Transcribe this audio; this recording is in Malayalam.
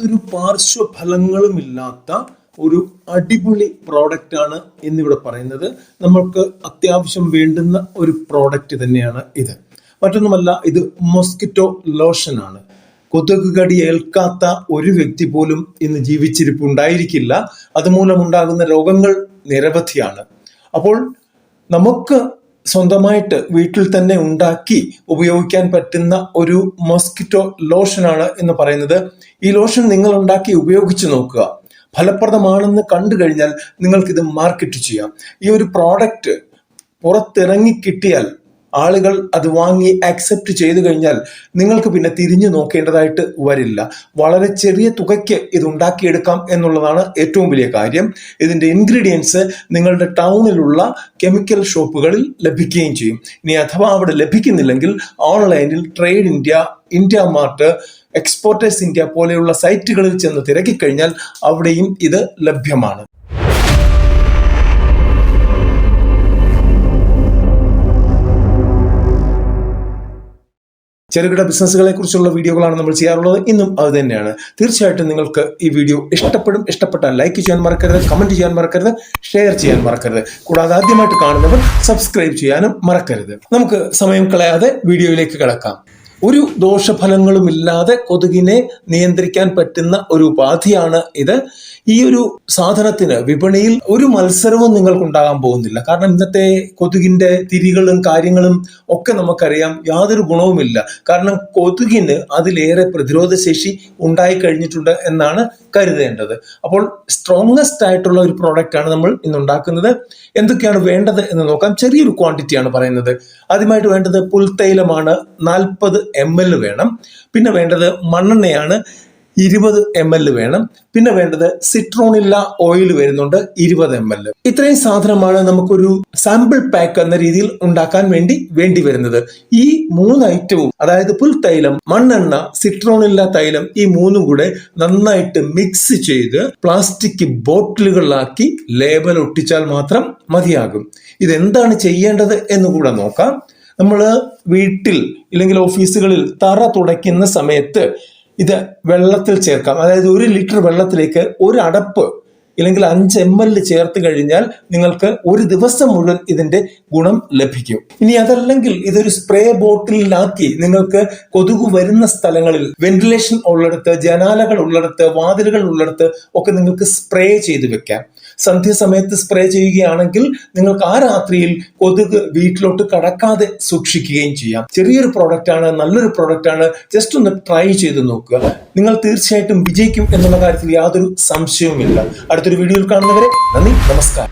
യാതൊരു പാർശ്വഫലങ്ങളും ഇല്ലാത്ത ഒരു അടിപൊളി പ്രോഡക്റ്റ് ആണ് എന്നിവിടെ പറയുന്നത്. നമ്മൾക്ക് അത്യാവശ്യം വേണ്ടുന്ന ഒരു പ്രോഡക്റ്റ് തന്നെയാണ് ഇത്. മറ്റൊന്നുമല്ല ഇത് മൊസ്കിറ്റോ ലോഷൻ ആണ് കൊതുക് കടി ഏൽക്കാത്ത ഒരു വ്യക്തി പോലും ഇന്ന് ജീവിച്ചിരിപ്പുണ്ടായിരിക്കില്ല. അതുമൂലം ഉണ്ടാകുന്ന രോഗങ്ങൾ നിരവധിയാണ്. അപ്പോൾ നമുക്ക് സ്വന്തമായിട്ട് വീട്ടിൽ തന്നെ ഉണ്ടാക്കി ഉപയോഗിക്കാൻ പറ്റുന്ന ഒരു മോസ്കിറ്റോ ലോഷനാണ് എന്ന് പറയുന്നത്. ഈ ലോഷൻ നിങ്ങൾ ഉണ്ടാക്കി ഉപയോഗിച്ച് നോക്കുക. ഫലപ്രദമാണെന്ന് കണ്ടു കഴിഞ്ഞാൽ നിങ്ങൾക്കിത് മാർക്കറ്റ് ചെയ്യാം. ഈ ഒരു പ്രോഡക്റ്റ് പുറത്തിറങ്ങി കിട്ടിയാൽ ആളുകൾ അത് വാങ്ങി ആക്സെപ്റ്റ് ചെയ്തു കഴിഞ്ഞാൽ നിങ്ങൾക്ക് പിന്നെ തിരിഞ്ഞു നോക്കേണ്ടതായിട്ട് വരില്ല. വളരെ ചെറിയ തുകയ്ക്ക് ഇത് ഉണ്ടാക്കിയെടുക്കാം എന്നുള്ളതാണ് ഏറ്റവും വലിയ കാര്യം. ഇതിന്റെ ഇൻഗ്രീഡിയൻസ് നിങ്ങളുടെ ടൗണിലുള്ള കെമിക്കൽ ഷോപ്പുകളിൽ ലഭിക്കുകയും ചെയ്യും. ഇനി അഥവാ അവിടെ ലഭിക്കുന്നില്ലെങ്കിൽ ഓൺലൈനിൽ trade India India mart exporters India പോലെയുള്ള സൈറ്റുകളിൽ ചെന്ന് തിരക്കിക്കഴിഞ്ഞാൽ അവിടെയും ഇത് ലഭ്യമാണ്. ചെറുകിട ബിസിനസ്സുകളെ കുറിച്ചുള്ള വീഡിയോകളാണ് നമ്മൾ ചെയ്യാറുള്ളത്. ഇന്നും അത് തന്നെയാണ്. തീർച്ചയായിട്ടും നിങ്ങൾക്ക് ഈ വീഡിയോ ഇഷ്ടപ്പെടും. ഇഷ്ടപ്പെട്ടാൽ ലൈക്ക് ചെയ്യാൻ മറക്കരുത് കമന്റ് ചെയ്യാൻ മറക്കരുത് ഷെയർ ചെയ്യാൻ മറക്കരുത്. കൂടാതെ ആദ്യമായിട്ട് കാണുന്നവർ സബ്സ്ക്രൈബ് ചെയ്യാനും മറക്കരുത്. നമുക്ക് സമയം കളയാതെ വീഡിയോയിലേക്ക് കിടക്കാം. ഒരു ദോഷഫലങ്ങളുമില്ലാതെ കൊതുകിനെ നിയന്ത്രിക്കാൻ പറ്റുന്ന ഒരു ഉപാധിയാണ് ഇത്. ഈ ഒരു സാധനത്തിന് വിപണിയിൽ ഒരു മത്സരവും നിങ്ങൾക്കുണ്ടാകാൻ പോകുന്നില്ല. കാരണം ഇന്നത്തെ കൊതുകിന്റെ തിരികളും കാര്യങ്ങളും ഒക്കെ നമുക്കറിയാം. യാതൊരു ഗുണവുമില്ല. കാരണം കൊതുകിന് അതിലേറെ പ്രതിരോധ ശേഷി ഉണ്ടായി കഴിഞ്ഞിട്ടുണ്ട് എന്നാണ് കരുതേണ്ടത്. അപ്പോൾ സ്ട്രോങ്ങസ്റ്റ് ആയിട്ടുള്ള ഒരു പ്രോഡക്റ്റ് ആണ് നമ്മൾ ഇന്ന് ഉണ്ടാക്കുന്നത് എന്തൊക്കെയാണ് വേണ്ടത് എന്ന് നോക്കാം. ചെറിയൊരു ക്വാണ്ടിറ്റിയാണ് പറയുന്നത്. ആദ്യമായിട്ട് വേണ്ടത് പുൽത്തൈലമാണ് നാൽപ്പത് എം എൽ വേണം. പിന്നെ വേണ്ടത് മണ്ണെണ്ണയാണ്. ഇരുപത് എം എൽ വേണം. പിന്നെ വേണ്ടത് സിട്രോണില്ല ഓയിൽ വരുന്നുണ്ട്. ഇരുപത് എം എൽ ഇത്രയും സാധനമാണ് നമുക്കൊരു സാമ്പിൾ പാക്ക് എന്ന രീതിയിൽ ഉണ്ടാക്കാൻ വേണ്ടി വേണ്ടി വരുന്നത്. ഈ മൂന്ന് ഐറ്റവും അതായത് പുൽത്തൈലം മണ്ണെണ്ണ സിട്രോണില്ല തൈലം ഈ മൂന്നും കൂടെ നന്നായിട്ട് മിക്സ് ചെയ്ത് പ്ലാസ്റ്റിക് ബോട്ടിലുകളിലാക്കി ലേബൽ ഒട്ടിച്ചാൽ മാത്രം മതിയാകും. ഇതെന്താണ് ചെയ്യേണ്ടത് എന്ന് കൂടെ നോക്കാം. നമ്മൾ വീട്ടിൽ ഇല്ലെങ്കിൽ ഓഫീസുകളിൽ തറ തുടയ്ക്കുന്ന സമയത്ത് ഇത് വെള്ളത്തിൽ ചേർക്കാം. അതായത് ഒരു ലിറ്റർ വെള്ളത്തിലേക്ക് ഒരു അടപ്പ് ഇല്ലെങ്കിൽ അഞ്ച് എം എൽ ചേർത്ത് കഴിഞ്ഞാൽ നിങ്ങൾക്ക് ഒരു ദിവസം മുഴുവൻ ഇതിന്റെ ഗുണം ലഭിക്കും. ഇനി അതല്ലെങ്കിൽ ഇതൊരു സ്പ്രേ ബോട്ടിലാക്കി നിങ്ങൾക്ക് കൊതുക് വരുന്ന സ്ഥലങ്ങളിൽ വെന്റിലേഷൻ ഉള്ളിടത്ത് ജനാലകൾ ഉള്ളിടത്ത് വാതിലുകൾ ഉള്ളിടത്ത് ഒക്കെ നിങ്ങൾക്ക് സ്പ്രേ ചെയ്ത് വെക്കാം. സന്ധ്യസമയത്ത് സ്പ്രേ ചെയ്യുകയാണെങ്കിൽ നിങ്ങൾക്ക് ആ രാത്രിയിൽ കൊതുക് വീട്ടിലോട്ട് കടക്കാതെ സൂക്ഷിക്കുകയും ചെയ്യാം. ചെറിയൊരു പ്രോഡക്റ്റ് ആണ് നല്ലൊരു പ്രോഡക്റ്റ് ആണ്. ജസ്റ്റ് ഒന്ന് ട്രൈ ചെയ്ത് നോക്കുക. നിങ്ങൾ തീർച്ചയായിട്ടും വിജയിക്കും എന്നുള്ള കാര്യത്തിൽ യാതൊരു സംശയവുമില്ല. അടുത്തൊരു വീഡിയോയിൽ കാണുന്നവരെ നന്ദി നമസ്കാരം.